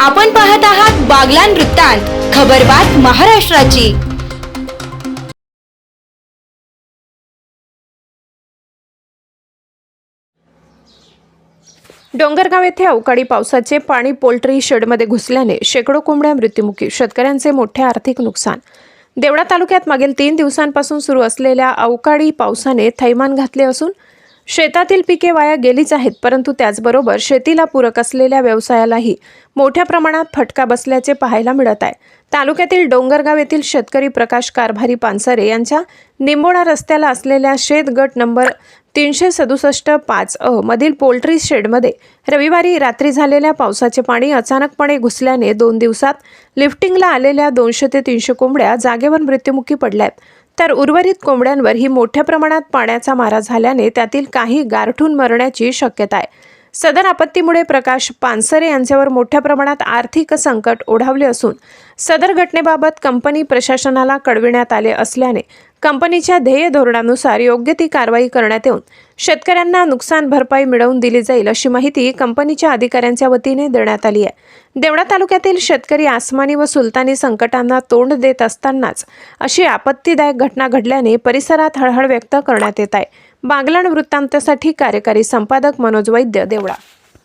आपण पाहत आहात बागलान वृत्तांत खबरबात महाराष्ट्राची. डोंगरगाव येथे अवकाळी पावसाचे पाणी पोल्ट्री शेडमध्ये घुसल्याने शेकडो कोंबड्या मृत्युमुखी शेतकऱ्यांचे मोठे आर्थिक नुकसान. देवळा तालुक्यात मागील तीन दिवसांपासून सुरू असलेल्या अवकाळी पावसाने थैमान घातले असून शेतातील पिके वाया गेलीच आहेत परंतु त्याचबरोबर शेतीला पूरक असलेल्या व्यवसायालाही मोठ्या प्रमाणात फटका बसल्याचे पाहायला मिळत आहे. तालुक्यातील डोंगरगाव येथील शेतकरी प्रकाश कारभारी पानसरे यांच्या निंबोडा रस्त्याला असलेल्या शेत गट नंबर तीनशे सदुसष्ट पाच अ मधील पोल्ट्री शेडमध्ये रविवारी रात्री झालेल्या पावसाचे पाणी अचानकपणे घुसल्याने दोन दिवसात लिफ्टिंगला आलेल्या दोनशे ते तीनशे कोंबड्या जागेवर मृत्युमुखी पडल्या आहेत तर उर्वरित कोंबड्यांवर ही मोठ्या प्रमाणात पाण्याचा मारा झाल्याने त्यातील काही गारठून मरण्याची शक्यता आहे. सदर आपत्तीमुळे प्रकाश पानसरे यांच्यावर मोठ्या प्रमाणात आर्थिक संकट ओढावले असून सदर घटनेबाबत कंपनी प्रशासनाला कळविण्यात आले असल्याने कंपनीच्या ध्येय धोरणानुसार योग्य ती कारवाई करण्यात येऊन शेतकऱ्यांना नुकसान भरपाई मिळवून दिली जाईल अशी माहिती कंपनीच्या अधिकाऱ्यांच्या वतीने देण्यात आली आहे. देवळा तालुक्यातील शेतकरी आसमानी व सुलतानी संकटांना तोंड देत असतानाच अशी आपत्तीदायक घटना घडल्याने परिसरात हळहळ व्यक्त करण्यात येत आहे. बागलाण वृत्तांतासाठी कार्यकारी संपादक मनोज वैद्य देवळा